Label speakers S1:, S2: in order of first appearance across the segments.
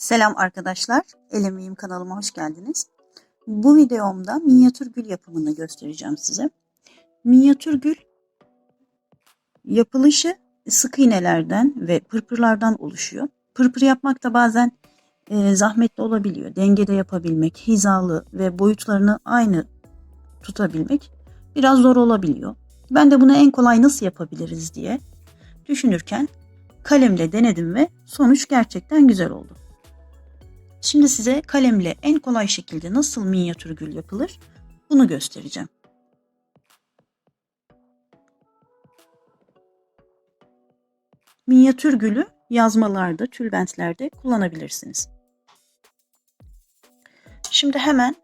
S1: Selam arkadaşlar, El Emeğim kanalıma hoş geldiniz. Bu videomda minyatür gül yapımını göstereceğim size. Minyatür gül yapılışı sık iğnelerden ve pırpırlardan oluşuyor. Pırpır yapmak da bazen e, zahmetli olabiliyor. Dengede yapabilmek, hizalı ve boyutlarını aynı tutabilmek biraz zor olabiliyor. Ben de bunu en kolay nasıl yapabiliriz diye düşünürken kalemle denedim ve sonuç gerçekten güzel oldu. Şimdi size kalemle en kolay şekilde nasıl minyatür gül yapılır bunu göstereceğim. Minyatür gülü yazmalarda, tülbentlerde kullanabilirsiniz. Şimdi hemen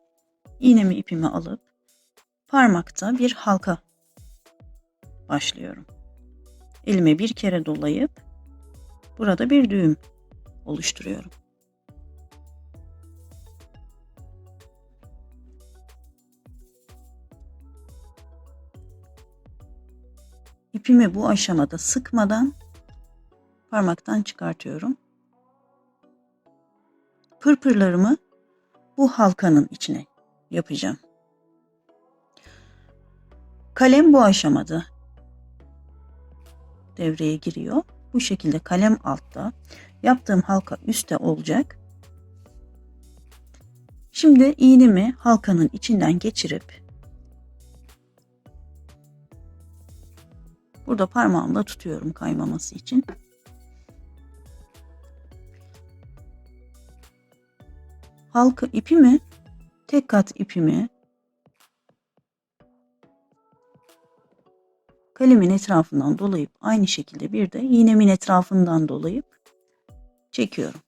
S1: iğnemi ipimi alıp parmakta bir halka başlıyorum. Elime bir kere dolayıp burada bir düğüm oluşturuyorum. İpimi bu aşamada sıkmadan parmaktan çıkartıyorum. Pırpırlarımı bu halkanın içine yapacağım. Kalem bu aşamada devreye giriyor. Bu şekilde kalem altta, yaptığım halka üstte olacak. Şimdi iğnemi halkanın içinden geçirip Burada parmağımla tutuyorum kaymaması için. Halka ipimi, tek kat ipimi kalemin etrafından dolayıp aynı şekilde bir de iğnemin etrafından dolayıp çekiyorum.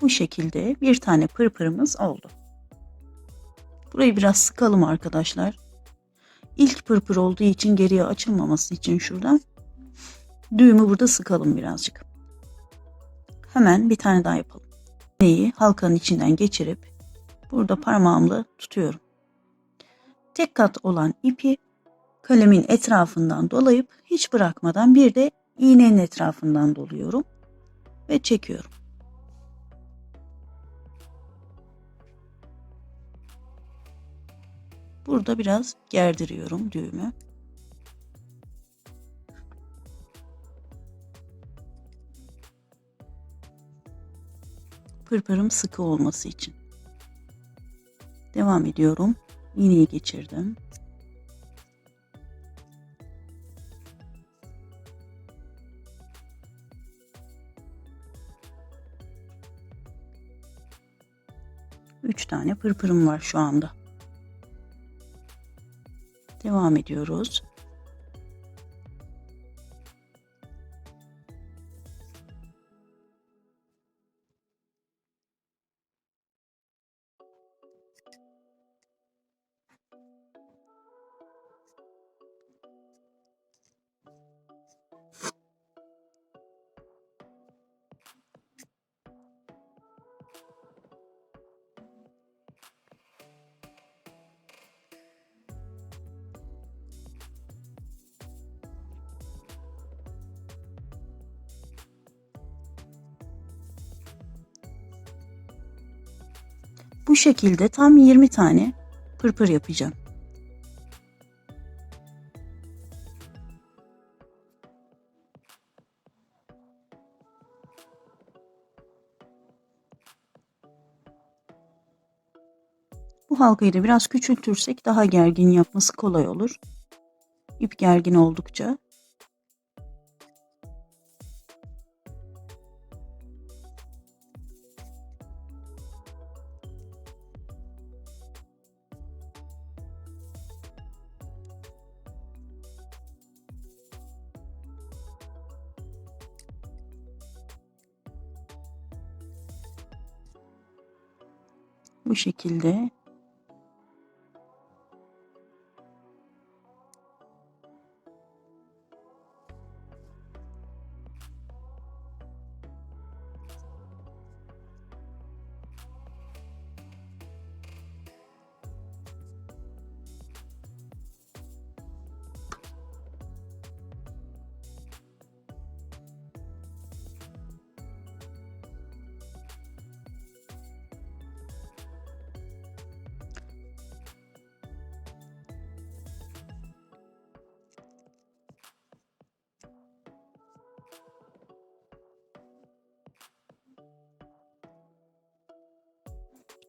S1: Bu şekilde bir tane pırpırımız oldu. Burayı biraz sıkalım arkadaşlar. İlk pırpır olduğu için geriye açılmaması için şuradan düğümü burada sıkalım birazcık. Hemen bir tane daha yapalım. İğneyi halkanın içinden geçirip burada parmağımla tutuyorum. Tek kat olan ipi kalemin etrafından dolayıp hiç bırakmadan bir de iğnenin etrafından doluyorum ve çekiyorum. Burada biraz gerdiriyorum düğümü. Pırpırım sıkı olması için. Devam ediyorum. İğneyi geçirdim. Üç tane pırpırım var şu anda. Devam ediyoruz. Bu şekilde tam 20 tane pırpır yapacağım. Bu halkayı da biraz küçültürsek daha gergin yapması kolay olur. İp gergin oldukça şekilde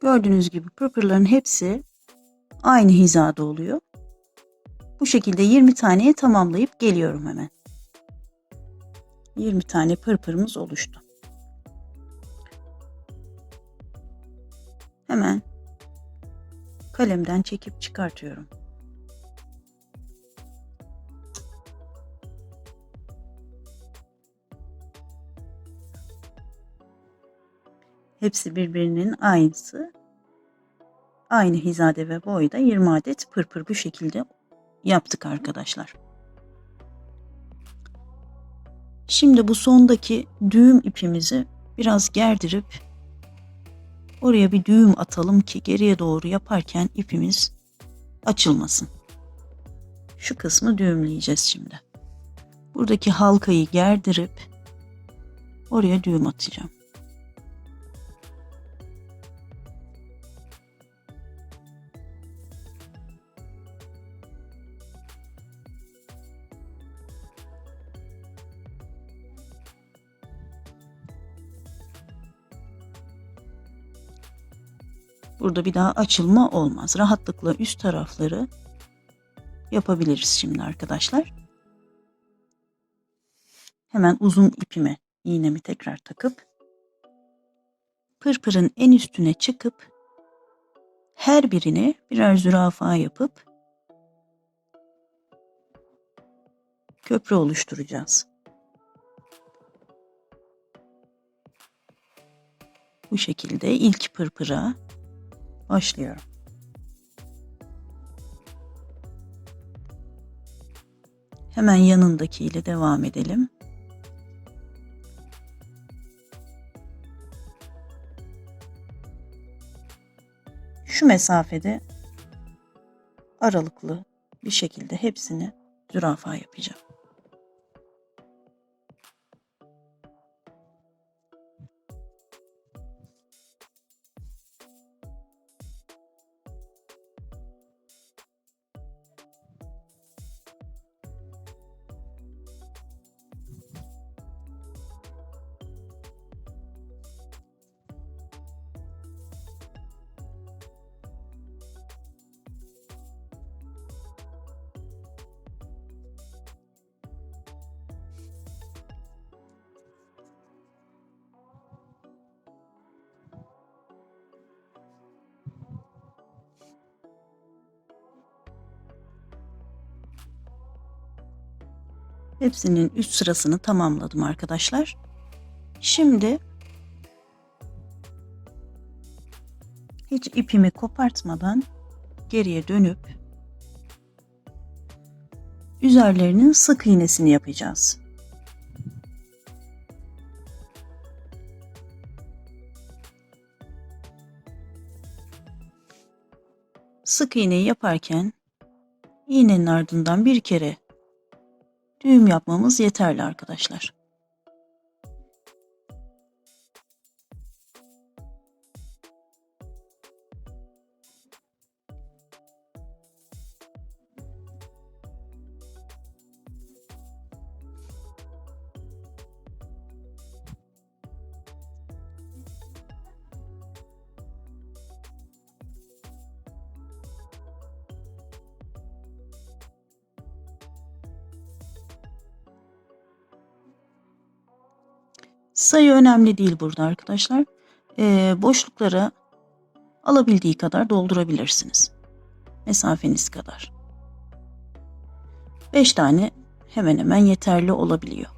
S1: Gördüğünüz gibi pırpırların hepsi aynı hizada oluyor. Bu şekilde 20 taneye tamamlayıp geliyorum hemen. 20 tane pırpırımız oluştu. Hemen kalemden çekip çıkartıyorum. Hepsi birbirinin aynısı. Aynı hizade ve boyda 20 adet pırpır bu şekilde yaptık arkadaşlar. Şimdi bu sondaki düğüm ipimizi biraz gerdirip oraya bir düğüm atalım ki geriye doğru yaparken ipimiz açılmasın. Şu kısmı düğümleyeceğiz şimdi. Buradaki halkayı gerdirip oraya düğüm atacağım. Burada bir daha açılma olmaz. Rahatlıkla üst tarafları yapabiliriz şimdi arkadaşlar. Hemen uzun ipime iğnemi tekrar takıp pırpırın en üstüne çıkıp her birine birer zürafa yapıp köprü oluşturacağız. Bu şekilde ilk pırpıra başlıyorum. Hemen yanındaki ile devam edelim. Şu mesafede aralıklı bir şekilde hepsini zürafa yapacağım. Hepsinin üst sırasını tamamladım arkadaşlar. Şimdi hiç ipimi kopartmadan geriye dönüp üzerlerinin sık iğnesini yapacağız. Sık iğneyi yaparken iğnenin ardından bir kere düğüm yapmamız yeterli arkadaşlar. Sayı önemli değil burada arkadaşlar. Ee, boşluklara alabildiği kadar doldurabilirsiniz. Mesafeniz kadar. 5 tane hemen hemen yeterli olabiliyor.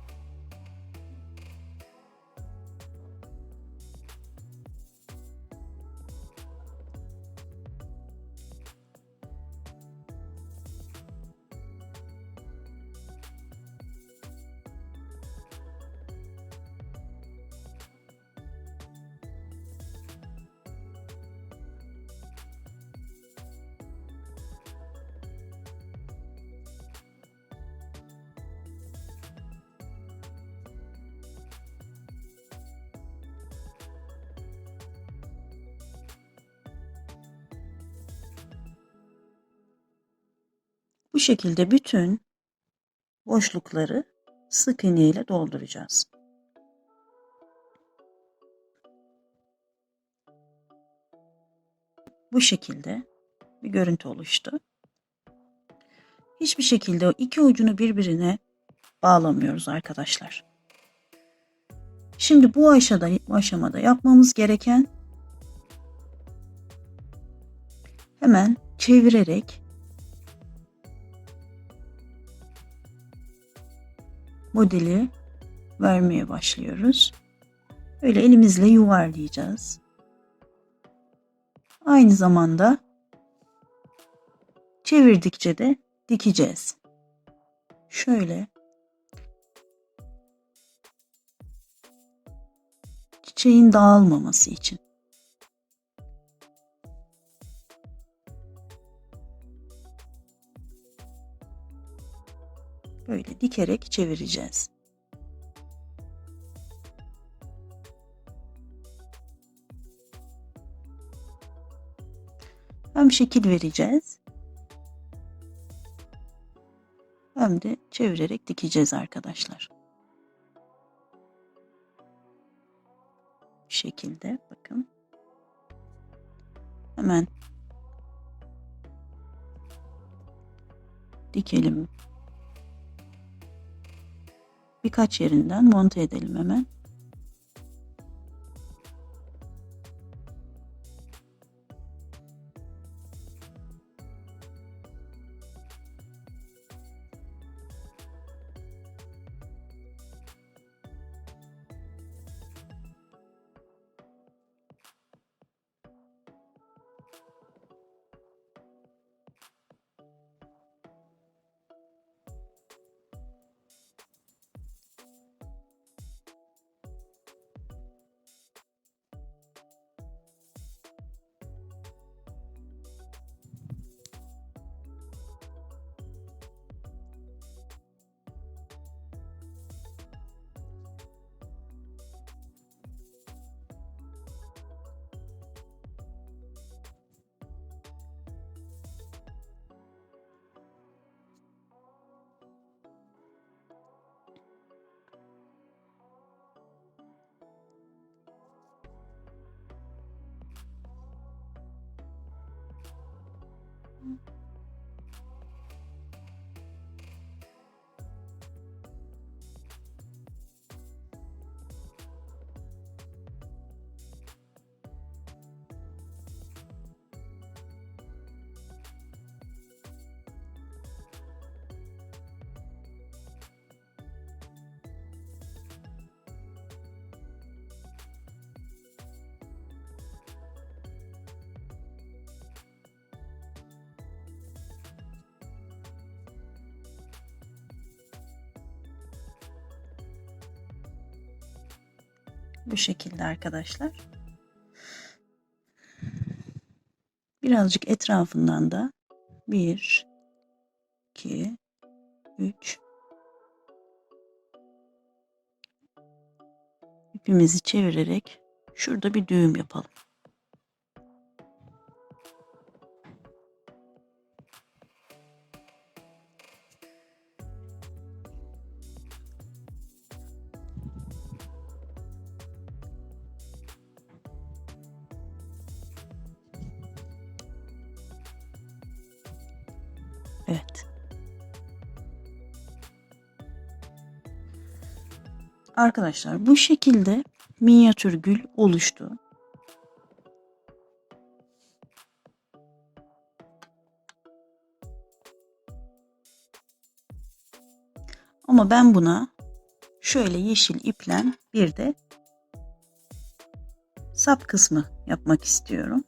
S1: Bu şekilde bütün boşlukları sık iğne ile dolduracağız. Bu şekilde bir görüntü oluştu. Hiçbir şekilde o iki ucunu birbirine bağlamıyoruz arkadaşlar. Şimdi bu aşamada, bu aşamada yapmamız gereken hemen çevirerek modeli vermeye başlıyoruz. Böyle elimizle yuvarlayacağız. Aynı zamanda çevirdikçe de dikeceğiz. Şöyle çiçeğin dağılmaması için. Böyle dikerek çevireceğiz. Hem şekil vereceğiz. Hem de çevirerek dikeceğiz arkadaşlar. Bu şekilde bakın. Hemen dikelim. Birkaç yerinden monte edelim hemen. Bye. Bu şekilde arkadaşlar. Birazcık etrafından da 1 2 3 ipimizi çevirerek şurada bir düğüm yapalım. Arkadaşlar bu şekilde minyatür gül oluştu. Ama ben buna şöyle yeşil iplen bir de sap kısmı yapmak istiyorum.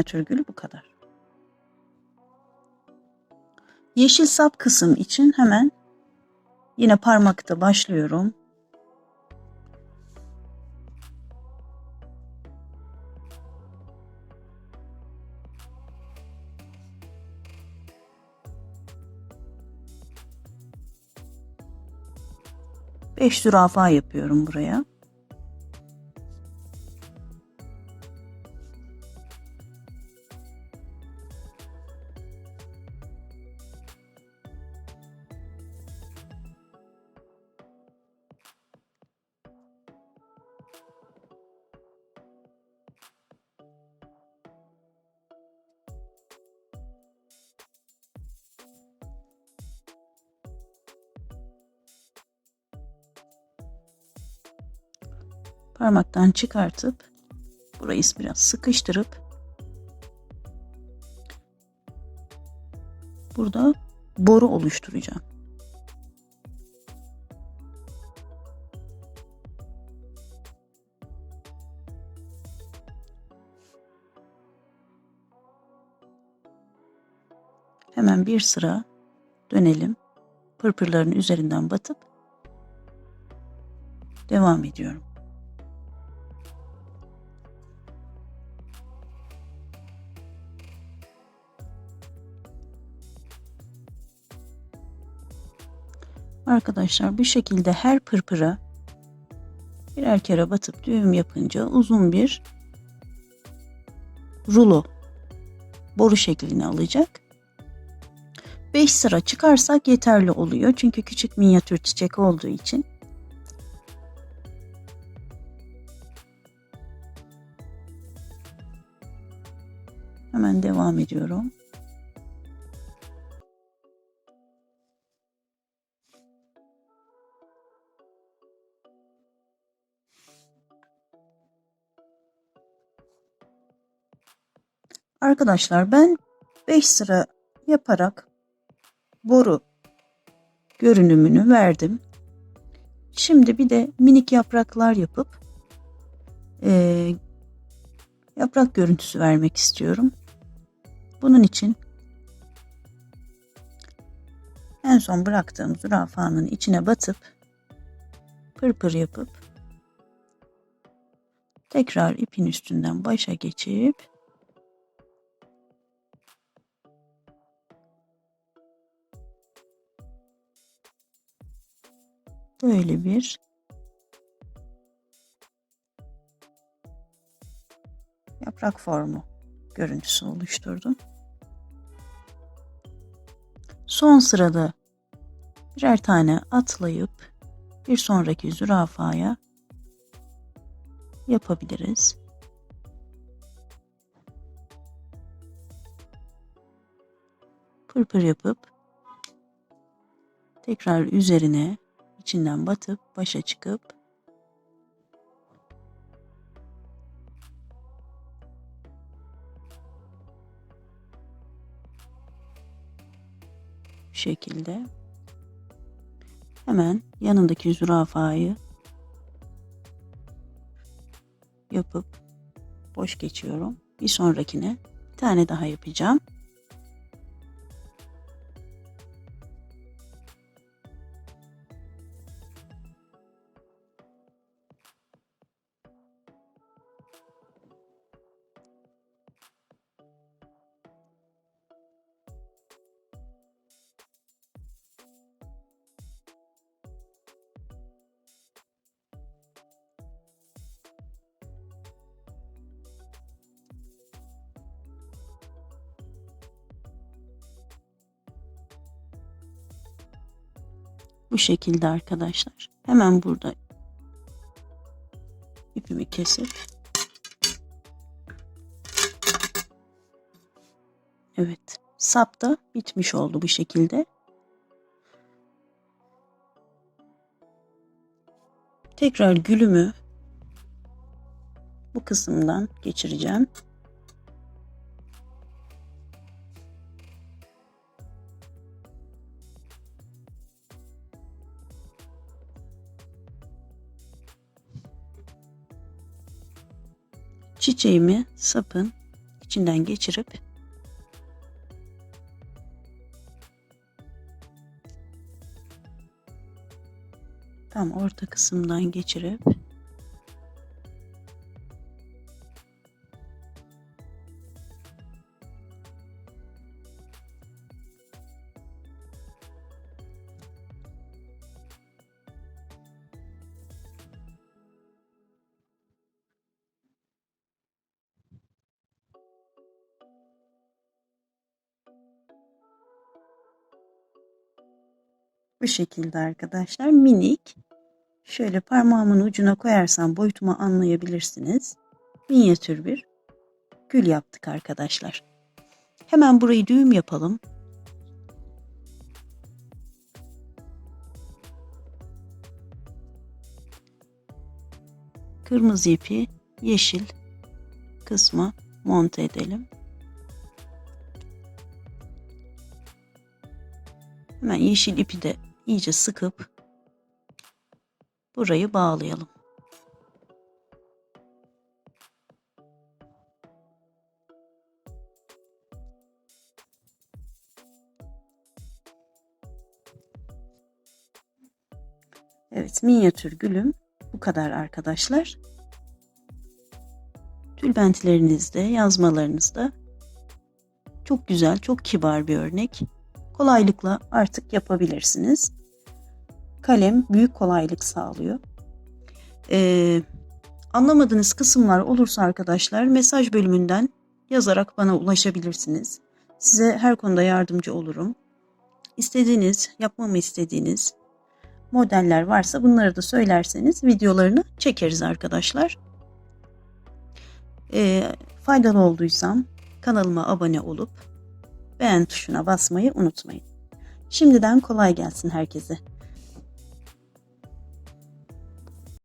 S1: Minyatür gül bu kadar. Yeşil sap kısım için hemen yine parmakta başlıyorum. Beş zürafa yapıyorum buraya. Parmaktan çıkartıp burayı biraz sıkıştırıp burada boru oluşturacağım. Hemen bir sıra dönelim. Pırpırların üzerinden batıp devam ediyorum. Arkadaşlar bu şekilde her pırpıra birer kere batıp düğüm yapınca uzun bir rulo boru şeklini alacak. 5 sıra çıkarsak yeterli oluyor. Çünkü küçük minyatür çiçek olduğu için. Hemen devam ediyorum. Arkadaşlar ben 5 sıra yaparak boru görünümünü verdim. Şimdi bir de minik yapraklar yapıp e, yaprak görüntüsü vermek istiyorum. Bunun için en son bıraktığım zürafanın içine batıp pırpır yapıp tekrar ipin üstünden başa geçip böyle bir yaprak formu görüntüsü oluşturdum. Son sırada birer tane atlayıp bir sonraki zürafaya yapabiliriz. Pırpır yapıp tekrar üzerine içinden batıp başa çıkıp bu şekilde hemen yanındaki zürafayı yapıp boş geçiyorum. Bir sonrakine bir tane daha yapacağım. Şekilde arkadaşlar. Hemen burada ipimi kesip Evet. Sap da bitmiş oldu bu şekilde. Tekrar gülümü bu kısımdan geçireceğim. Çiçeğimi sapın içinden geçirip tam orta kısımdan geçirip şekilde arkadaşlar minik şöyle parmağımın ucuna koyarsam boyutumu anlayabilirsiniz. Minyatür bir gül yaptık arkadaşlar. Hemen burayı düğüm yapalım. kırmızı ipi yeşil kısma monte edelim. Hemen yeşil ipi de iyice sıkıp burayı bağlayalım. Evet, minyatür gülüm bu kadar arkadaşlar. Tülbentlerinizde, yazmalarınızda çok güzel, çok kibar bir örnek. Kolaylıkla artık yapabilirsiniz. Kalem büyük kolaylık sağlıyor. Ee, anlamadığınız kısımlar olursa arkadaşlar mesaj bölümünden yazarak bana ulaşabilirsiniz. Size her konuda yardımcı olurum. İstediğiniz, yapmamı istediğiniz modeller varsa bunları da söylerseniz videolarını çekeriz arkadaşlar. Ee, faydalı olduysam kanalıma abone olup beğen tuşuna basmayı unutmayın. Şimdiden kolay gelsin herkese.